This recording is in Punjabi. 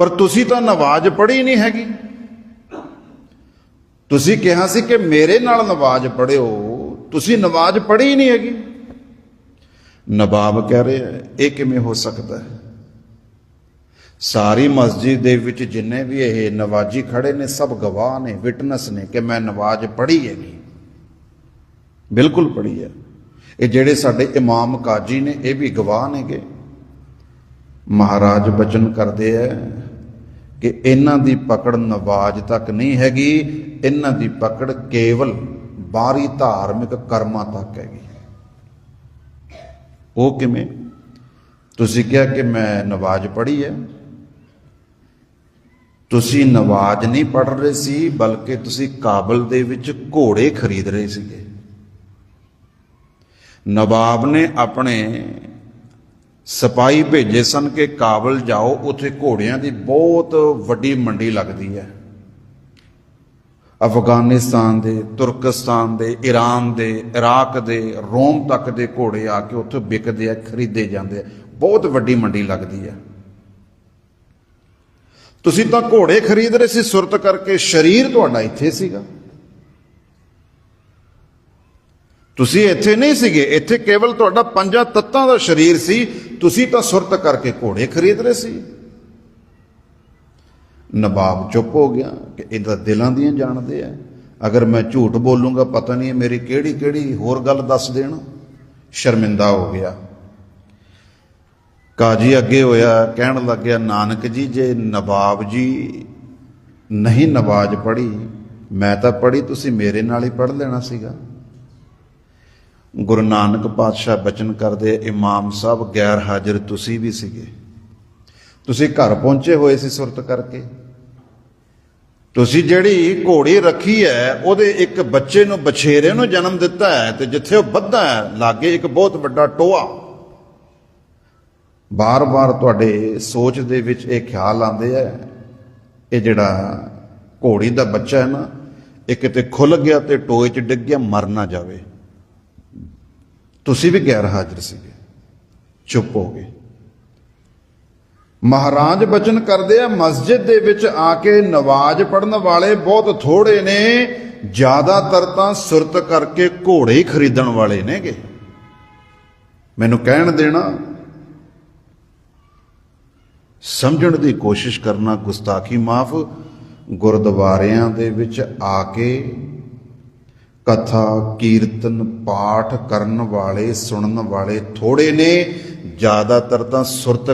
ਪਰ ਤੁਸੀਂ ਤਾਂ ਨਵਾਜ਼ ਪੜ੍ਹੀ ਨਹੀਂ ਹੈਗੀ। ਤੁਸੀਂ ਕਿਹਾ ਸੀ ਕਿ ਮੇਰੇ ਨਾਲ ਨਵਾਜ਼ ਪੜਿਓ ਤੁਸੀਂ ਨਵਾਜ਼ ਪੜ੍ਹੀ ਨਹੀਂ ਹੈਗੀ। ਨਵਾਬ ਕਹਿ ਰਿਹਾ ਹੈ, ਇਹ ਕਿਵੇਂ ਹੋ ਸਕਦਾ ਹੈ? ਸਾਰੀ ਮਸਜਿਦ ਦੇ ਵਿੱਚ ਜਿੰਨੇ ਵੀ ਇਹ ਨਵਾਜੀ ਖੜੇ ਨੇ ਸਭ ਗਵਾਹ ਨੇ ਵਿਟਨੈਸ ਨੇ ਕਿ ਮੈਂ ਨਵਾਜ਼ ਪੜ੍ਹੀ ਹੈ ਨਹੀਂ ਬਿਲਕੁਲ ਪੜ੍ਹੀ ਹੈ। ਇਹ ਜਿਹੜੇ ਸਾਡੇ ਇਮਾਮ ਕਾਜੀ ਨੇ ਇਹ ਵੀ ਗਵਾਹ ਨੇਗੇ। ਮਹਾਰਾਜ ਬਚਨ ਕਰਦੇ ਆ ਕਿ ਇਹਨਾਂ ਦੀ ਪਕੜ ਨਵਾਜ ਤੱਕ ਨਹੀਂ ਹੈਗੀ, ਇਹਨਾਂ ਦੀ ਪਕੜ ਕੇਵਲ ਬਾਹਰੀ ਧਾਰਮਿਕ ਕਰਮਾਂ ਤੱਕ ਹੈਗੀ। ਉਹ ਕਿਵੇਂ? ਤੁਸੀਂ ਕਿਹਾ ਕਿ ਮੈਂ ਨਵਾਜ਼ ਪੜ੍ਹੀ ਹੈ। ਤੁਸੀਂ ਨਵਾਜ਼ ਨਹੀਂ ਪੜ੍ਹ ਰਹੇ ਸੀ, ਬਲਕਿ ਤੁਸੀਂ ਕਾਬਲ ਦੇ ਵਿੱਚ ਘੋੜੇ ਖਰੀਦ ਰਹੇ ਸੀਗੇ। ਨਵਾਬ ਨੇ ਆਪਣੇ ਸਿਪਾਹੀ ਭੇਜੇ ਸਨ ਕਿ ਕਾਬਲ ਜਾਓ, ਉੱਥੇ ਘੋੜਿਆਂ ਦੀ ਬਹੁਤ ਵੱਡੀ ਮੰਡੀ ਲੱਗਦੀ ਹੈ। ਅਫਗਾਨਿਸਤਾਨ ਦੇ, ਤੁਰਕਸਤਾਨ ਦੇ ਈਰਾਨ ਦੇ, ਇਰਾਕ ਦੇ, ਰੋਮ ਤੱਕ ਦੇ ਘੋੜੇ ਆ ਕੇ ਉੱਥੇ ਵਿਕਦੇ ਆ, ਖਰੀਦੇ ਜਾਂਦੇ ਆ। ਬਹੁਤ ਵੱਡੀ ਮੰਡੀ ਲੱਗਦੀ ਹੈ। ਤੁਸੀਂ ਤਾਂ ਘੋੜੇ ਖਰੀਦ ਰਹੇ ਸੀ, ਸੁਰਤ ਕਰਕੇ ਸਰੀਰ ਤੁਹਾਡਾ ਇੱਥੇ ਸੀਗਾ। ਤੁਸੀਂ ਇੱਥੇ ਨਹੀਂ ਸੀਗੇ। ਇੱਥੇ ਕੇਵਲ ਤੁਹਾਡਾ ਪੰਜਾਂ ਤੱਤਾਂ ਦਾ ਸਰੀਰ ਸੀ। ਤੁਸੀਂ ਤਾਂ ਸੁਰਤ ਕਰਕੇ ਘੋੜੇ ਖਰੀਦ ਰਹੇ ਸੀ। ਨਵਾਬ ਚੁੱਪ ਹੋ ਗਿਆ ਕਿ ਇਹਦਾ ਦਿਲਾਂ ਦੀਆਂ ਜਾਣਦੇ ਆ। ਅਗਰ ਮੈਂ ਝੂਠ ਬੋਲੂੰਗਾ, ਪਤਾ ਨਹੀਂ ਮੇਰੀ ਕਿਹੜੀ ਕਿਹੜੀ ਹੋਰ ਗੱਲ ਦੱਸ ਦੇਣ। ਸ਼ਰਮਿੰਦਾ ਹੋ ਗਿਆ। ਕਾਜੀ ਅੱਗੇ ਹੋਇਆ, ਕਹਿਣ ਲੱਗਿਆ, ਨਾਨਕ ਜੀ, ਜੇ ਨਵਾਬ ਜੀ ਨਹੀਂ ਨਵਾਜ਼ ਪੜ੍ਹੀ, ਮੈਂ ਤਾਂ ਪੜ੍ਹੀ, ਤੁਸੀਂ ਮੇਰੇ ਨਾਲ ਹੀ ਪੜ੍ਹ ਲੈਣਾ ਸੀਗਾ। ਗੁਰੂ ਨਾਨਕ ਪਾਤਸ਼ਾਹ ਬਚਨ ਕਰਦੇ, ਇਮਾਮ ਸਾਹਿਬ ਗੈਰ ਹਾਜ਼ਰ ਤੁਸੀਂ ਵੀ ਸੀਗੇ। ਤੁਸੀਂ ਘਰ ਪਹੁੰਚੇ ਹੋਏ ਸੀ ਸੁਰਤ ਕਰਕੇ। ਤੁਸੀਂ ਜਿਹੜੀ ਘੋੜੀ ਰੱਖੀ ਹੈ, ਉਹਦੇ ਇੱਕ ਬੱਚੇ ਨੂੰ ਬਛੇਰੇ ਨੂੰ ਜਨਮ ਦਿੱਤਾ ਹੈ ਤੇ ਜਿੱਥੇ ਉਹ ਬੱਧਾ ਹੈ, ਲਾਗੇ ਇੱਕ ਬਹੁਤ ਵੱਡਾ ਟੋਆ। ਬਾਰ-ਬਾਰ ਤੁਹਾਡੇ ਸੋਚ ਦੇ ਵਿੱਚ ਇਹ ਖਿਆਲ ਆਉਂਦੇ ਆ, ਇਹ ਜਿਹੜਾ ਘੋੜੀ ਦਾ ਬੱਚਾ ਹੈ ਨਾ, ਇਹ ਕਿਤੇ ਖੁੱਲ ਗਿਆ ਤੇ ਟੋਏ 'ਚ ਡਿੱਗ ਗਿਆ, ਮਰ ਨਾ ਜਾਵੇ। ਤੁਸੀਂ ਵੀ ਗੈਰ ਹਾਜ਼ਰ ਸੀਗੇ। ਚੁੱਪ ਹੋ ਗਏ। ਮਹਾਰਾਜ ਬਚਨ ਕਰਦੇ ਆ, ਮਸਜਿਦ ਦੇ ਵਿੱਚ ਆ ਕੇ ਨਵਾਜ਼ ਪੜਨ ਵਾਲੇ ਬਹੁਤ ਥੋੜੇ ਨੇ, ਜ਼ਿਆਦਾਤਰ ਤਾਂ ਸੁਰਤ ਕਰਕੇ ਘੋੜੇ ਹੀ ਖਰੀਦਣ ਵਾਲੇ ਨੇਗੇ। ਮੈਨੂੰ ਕਹਿਣ ਦੇਣਾ, ਸਮਝਣ ਦੀ ਕੋਸ਼ਿਸ਼ ਕਰਨਾ ਗੁਸਤਾਖੀ ਮਾਫ, ਗੁਰਦੁਆਰਿਆਂ ਦੇ ਵਿੱਚ ਆ ਕੇ ਕਥਾ ਕੀਰਤਨ ਪਾਠ ਕਰਨ ਵਾਲੇ ਸੁਣਨ ਵਾਲੇ ਥੋੜੇ ਨੇ ਜ਼ਿਆਦਾਤਰ ਤਾਂ ਸੁਰਤ